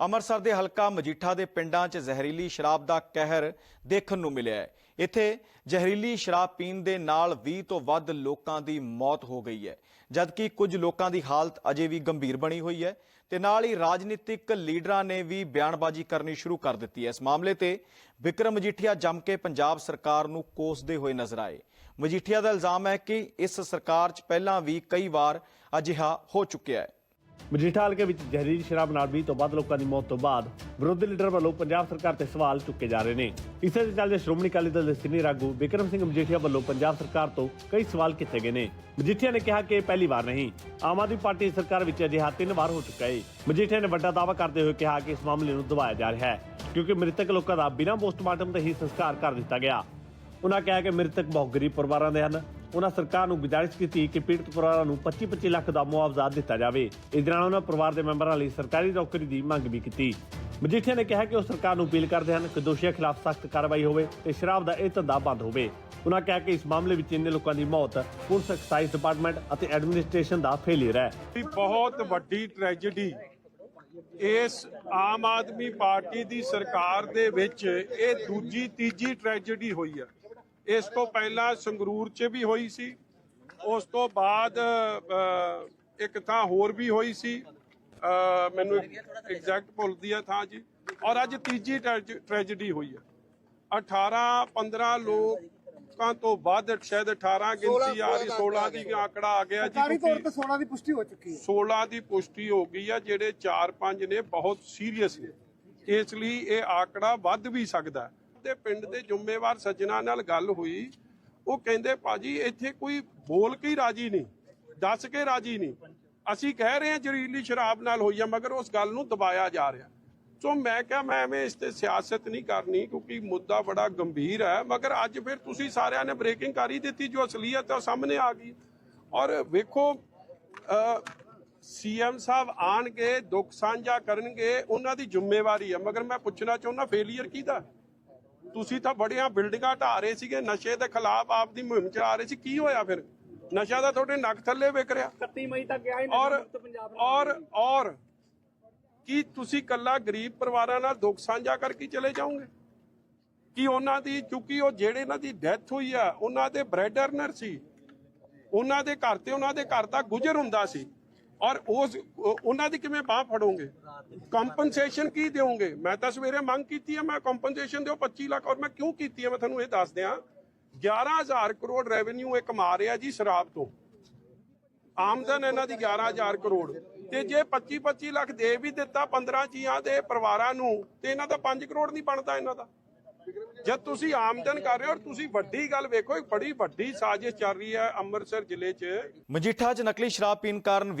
ਅੰਮ੍ਰਿਤਸਰ ਦੇ ਹਲਕਾ ਮਜੀਠਾ ਦੇ ਪਿੰਡਾਂ 'ਚ ਜ਼ਹਿਰੀਲੀ ਸ਼ਰਾਬ ਦਾ ਕਹਿਰ ਦੇਖਣ ਨੂੰ ਮਿਲਿਆ ਹੈ। ਇੱਥੇ ਜ਼ਹਿਰੀਲੀ ਸ਼ਰਾਬ ਪੀਣ ਦੇ ਨਾਲ 20 ਤੋਂ ਵੱਧ ਲੋਕਾਂ ਦੀ ਮੌਤ ਹੋ ਗਈ ਹੈ। ਜਦਕਿ ਕੁਝ ਲੋਕਾਂ ਦੀ ਹਾਲਤ ਅਜੇ ਵੀ ਗੰਭੀਰ ਬਣੀ ਹੋਈ ਹੈ ਤੇ ਨਾਲ ਹੀ ਰਾਜਨੀਤਿਕ ਲੀਡਰਾਂ ਨੇ ਵੀ ਬਿਆਨਬਾਜ਼ੀ ਕਰਨੀ ਸ਼ੁਰੂ ਕਰ ਦਿੱਤੀ ਹੈ। ਇਸ ਮਾਮਲੇ ਤੇ ਵਿਕਰਮ ਮਜੀਠੀਆ ਜੰਮ ਕੇ ਪੰਜਾਬ ਸਰਕਾਰ ਨੂੰ ਕੋਸਦੇ ਹੋਏ ਨਜ਼ਰ ਆਏ। ਮਜੀਠੀਆ ਦਾ ਇਲਜ਼ਾਮ ਹੈ ਕਿ ਇਸ ਸਰਕਾਰ 'ਚ ਪਹਿਲਾਂ ਵੀ ਕਈ ਵਾਰ ਅਜਿਹਾ ਹੋ ਚੁੱਕਿਆ ਹੈ। ਮਜੀਠਾ ਹਲਕੇ ਵਿੱਚ ਜ਼ਹਿਰੀਲੀ ਸ਼ਰਾਬ ਨਾਲ 20 ਤੋਂ ਵੱਧ ਲੋਕਾਂ ਦੀ ਮੌਤ ਤੋਂ ਬਾਅਦ ਵਿਰੋਧੀ ਲੀਡਰ ਵੱਲੋਂ ਪੰਜਾਬ ਸਰਕਾਰ ਤੇ ਸਵਾਲ ਚੁੱਕੇ ਜਾ ਰਹੇ ਨੇ। ਇਸੇ ਦੇ ਚੱਲਦੇ ਸ਼੍ਰੋਮਣੀ ਅਕਾਲੀ ਦਲ ਦੇ ਸੀਨੀਅਰ ਆਗੂ ਵਿਕਰਮ ਸਿੰਘ ਮਜੀਠੀਆ ਵੱਲੋਂ ਪੰਜਾਬ ਸਰਕਾਰ ਤੋਂ ਕਈ ਸਵਾਲ ਕੀਤੇ ਗਏ ਨੇ। ਮਜੀਠੀਆ ਨੇ ਕਿਹਾ ਕਿ ਇਹ ਪਹਿਲੀ ਵਾਰ ਨਹੀਂ, ਆਮ ਆਦਮੀ ਪਾਰਟੀ ਸਰਕਾਰ ਵਿੱਚ ਅਜਿਹਾ ਤਿੰਨ ਵਾਰ ਹੋ ਚੁੱਕਾ ਹੈ ਮਜੀਠੀਆ ਨੇ ਵੱਡਾ ਦਾਅਵਾ ਕਰਦੇ ਹੋਏ ਕਿਹਾ ਕਿ ਇਸ ਮਾਮਲੇ ਨੂੰ ਦਬਾਇਆ ਜਾ ਰਿਹਾ ਹੈ, ਕਿਉਂਕਿ ਮ੍ਰਿਤਕ ਲੋਕਾਂ ਦਾ ਬਿਨਾਂ ਪੋਸਟਮਾਰਟਮ ਤੇ ਹੀ ਸੰਸਕਾਰ ਕਰ ਦਿੱਤਾ ਗਿਆ। ਉਹਨਾਂ ਕਿਹਾ ਕਿ ਮ੍ਰਿਤਕ ਬਹੁਤ ਗਰੀਬ ਪਰਿਵਾਰਾਂ ਦੇ ਹਨ। ਉਹਨਾਂ ਸਰਕਾਰ ਨੂੰ ਗੁਜ਼ਾਰਿਸ਼ ਕੀਤੀ ਕਿ ਪੀੜਤ ਪਰਿਵਾਰਾਂ ਨੂੰ 25-25 ਲੱਖ ਦਾ ਮੁਆਵਜ਼ਾ ਦਿੱਤਾ ਜਾਵੇ। ਇਸ ਦੌਰਾਨ ਉਹਨਾਂ ਪਰਿਵਾਰ ਦੇ ਮੈਂਬਰਾਂ ਲਈ ਸਰਕਾਰੀ ਨੌਕਰੀ ਦੀ ਮੰਗ ਵੀ ਕੀਤੀ। ਮਜੀਠੀਆ ਨੇ ਕਿਹਾ ਕਿ ਉਹ ਸਰਕਾਰ ਨੂੰ ਅਪੀਲ ਕਰਦੇ ਹਨ ਕਿ ਦੋਸ਼ੀਆਂ ਖਿਲਾਫ ਸਖਤ ਕਾਰਵਾਈ ਹੋਵੇ ਤੇ ਸ਼ਰਾਬ ਦਾ ਇਹ ਧੰਦਾ ਬੰਦ ਹੋਵੇ। ਉਹਨਾਂ ਕਿਹਾ ਕਿ ਇਸ ਮਾਮਲੇ ਵਿੱਚ ਇੰਨੇ ਲੋਕਾਂ ਦੀ ਮੌਤ ਪੁਲਿਸ, ਐਕਸਾਈਜ਼ ਡਿਪਾਰਟਮੈਂਟ ਅਤੇ ਐਡਮਿਨਿਸਟ੍ਰੇਸ਼ਨ ਦਾ ਫੇਲਿਅਰ ਹੈ। ਬਹੁਤ ਵੱਡੀ ਟ੍ਰੈਜੇਡੀ। ਇਸ ਆਮ ਆਦਮੀ ਪਾਰਟੀ ਦੀ ਸਰਕਾਰ ਦੇ ਵਿੱਚ ਇਹ ਦੂਜੀ, ਤੀਜੀ ਟ੍ਰੈਜੇਡੀ ਹੋਈ ਹੈ। ਇਸ ਤੋਂ ਪਹਿਲਾਂ ਸੰਗਰੂਰ 'ਚ ਵੀ ਹੋਈ ਸੀ। ਉਸ ਤੋਂ ਬਾਅਦ ਇੱਕ ਥਾਂ ਹੋਰ ਵੀ ਹੋਈ ਸੀ। ਮੈਨੂੰ ਐਗਜ਼ੈਕਟ ਭੁੱਲਦੀ ਹੈ ਥਾਂ ਜੀ। ਔਰ ਅੱਜ ਤੀਜੀ ਟ੍ਰੈਜ- ਟ੍ਰੈਜੇਡੀ ਹੋਈ ਹੈ 18 15 ਲੋਕਾਂ ਤੋਂ ਵੱਧ ਸ਼ਾਇਦ 18 ਗਿਣਤੀ ਆ ਰਹੀ 16 ਦੀ ਆંકੜਾ ਆ ਗਿਆ ਜੀ। ਸਰਕਾਰੀ ਤੌਰ ਤੇ 16 ਦੀ ਪੁਸ਼ਟੀ ਹੋ ਚੁੱਕੀ ਹੈ। 16 ਦੀ ਪੁਸ਼ਟੀ ਹੋ ਗਈ ਆ ਜਿਹੜੇ 4-5 ਨੇ ਬਹੁਤ ਸੀਰੀਅਸ ਨੇ। ਇਸ ਲਈ ਇਹ ਆંકੜਾ ਵੱਧ ਵੀ ਸਕਦਾ। ਹੈ ਤੇ ਪਿੰਡ ਦੇ ਜ਼ਿੰਮੇਵਾਰ ਸੱਜਣਾ ਨਾਲ ਗੱਲ ਹੋਈ। ਉਹ ਕਹਿੰਦੇ, ਭਾਜੀ, ਇੱਥੇ ਕੋਈ ਬੋਲ ਕੇ ਰਾਜੀ ਨਹੀਂ, ਦੱਸ ਕੇ ਰਾਜੀ ਨਹੀਂ। ਅਸੀਂ ਕਹਿ ਰਹੇ ਹਾਂ ਜ਼ਹਿਰੀਲੀ ਸ਼ਰਾਬ ਨਾਲ ਹੋਈ ਆ, ਮਗਰ ਉਸ ਗੱਲ ਨੂੰ ਦਬਾਇਆ ਜਾ ਰਿਹਾ। ਸੋ ਮੈਂ ਕਿਹਾ, ਮੈਂ ਐਵੇਂ ਇਸ ਤੇ ਸਿਆਸਤ ਨਹੀਂ ਕਰਨੀ, ਕਿਉਂਕਿ ਮੁੱਦਾ ਬੜਾ ਗੰਭੀਰ ਹੈ। ਮਗਰ ਅੱਜ ਫਿਰ ਤੁਸੀਂ ਸਾਰਿਆਂ ਨੇ ਬ੍ਰੇਕਿੰਗ ਕਰ ਹੀ ਦਿੱਤੀ, ਜੋ ਅਸਲੀਅਤ ਹੈ ਉਹ ਸਾਹਮਣੇ ਆ ਗਈ। ਔਰ ਵੇਖੋ ਸੀਐਮ ਸਾਹਿਬ ਆਣਗੇ, ਦੁੱਖ ਸਾਂਝਾ ਕਰਨਗੇ, ਉਹਨਾਂ ਦੀ ਜ਼ਿੰਮੇਵਾਰੀ ਹੈ ਮਗਰ ਮੈਂ ਪੁੱਛਣਾ ਚਾਹੁੰਦਾ, ਫੇਲੀਅਰ ਕਿਹਦਾ? ਤੁਸੀਂ ਤਾਂ ਬੜੀਆਂ ਬਿਲਡਿੰਗਾਂ ਢਾ ਰਹੇ ਸੀਗੇ ਨਸ਼ੇ ਦੇ ਖਿਲਾਫ ਆਪਦੀ ਮੁਹਿੰਮ ਚਲਾ ਰਹੇ ਸੀ ਕੀ ਹੋਇਆ ਫਿਰ? ਨਸ਼ਾ ਤਾਂ ਤੁਹਾਡੇ ਨੱਕ ਥੱਲੇ ਵਿਕ ਰਿਹਾ। 31 ਮਈ ਤੱਕ ਗਿਆ ਹੀ ਔਰ ਔਰ ਔਰ ਕੀ ਤੁਸੀਂ ਕੱਲਾ ਗਰੀਬ ਪਰਿਵਾਰਾਂ ਨਾਲ ਦੁੱਖ ਸਾਂਝਾ ਕਰਕੇ ਚਲੇ ਜਾਓਗੇ? ਕੀ ਉਹਨਾਂ ਦੀ ਕਿਉਂਕਿ ਉਹ ਜਿਹੜੇ ਇਹਨਾਂ ਦੀ ਡੈਥ ਹੋਈ ਆ ਉਹਨਾਂ ਦੇ ਬ੍ਰੈਡ ਅਰਨਰ ਸੀ ਉਹਨਾਂ ਦੇ ਘਰ ਤੇ ਉਹਨਾਂ ਦੇ ਘਰ ਦਾ ਗੁਜ਼ਰ ਹੁੰਦਾ ਸੀ। ਔਰ ਉਸ ਉਹਨਾਂ ਦੀ ਕਿਵੇਂ ਬਾਹ ਫੜੋਗੇ? ਕੰਪਨਸੇਸ਼ਨ ਕੀ ਦਿਓਗੇ? ਮੈਂ ਤਾਂ ਸਵੇਰੇ ਮੰਗ ਕੀਤੀ ਹੈ ਮੈਂ ਕੰਪਨਸੇਸ਼ਨ ਦਿਓ 25 ਲੱਖ, ਔਰ ਮੈਂ ਕਿਉਂ ਕੀਤੀ ਹੈ ਮੈਂ ਤੁਹਾਨੂੰ ਇਹ ਦੱਸ ਦਿਆਂ 11000 ਕਰੋੜ ਰੈਵਨਿਊ ਇਹ ਕਮਾ ਰਿਹਾ ਜੀ ਸ਼ਰਾਬ ਤੋਂ। ਆਮਦਨ ਇਹਨਾਂ ਦੀ 11000 ਕਰੋੜ। ਤੇ ਜੇ 25 25 ਲੱਖ ਦੇ ਵੀ ਦਿੱਤਾ 15 ਜੀਆਂ ਦੇ ਪਰਿਵਾਰਾਂ ਨੂੰ, ਤੇ ਇਹਨਾਂ ਦਾ 5 ਕਰੋੜ ਨਹੀਂ ਬਣਦਾ ਇਹਨਾਂ ਦਾ। ਜਦ ਤੁਸੀਂ ਆਮਦਨ ਕਰ ਰਹੇ ਹੋ, ਔਰ ਤੁਸੀਂ ਵੱਡੀ ਗੱਲ ਵੇਖੋ, ਇੱਕ ਬੜੀ ਵੱਡੀ ਸਾਜ਼ਿਸ਼ ਚੱਲ ਰਹੀ ਹੈ ਅੰਮ੍ਰਿਤਸਰ ਜ਼ਿਲ੍ਹੇ 'ਚ। ਮਜੀਠਾ 'ਚ ਨਕਲੀ ਸ਼ਰਾਬ ਪੀਣ ਕਾਰਨ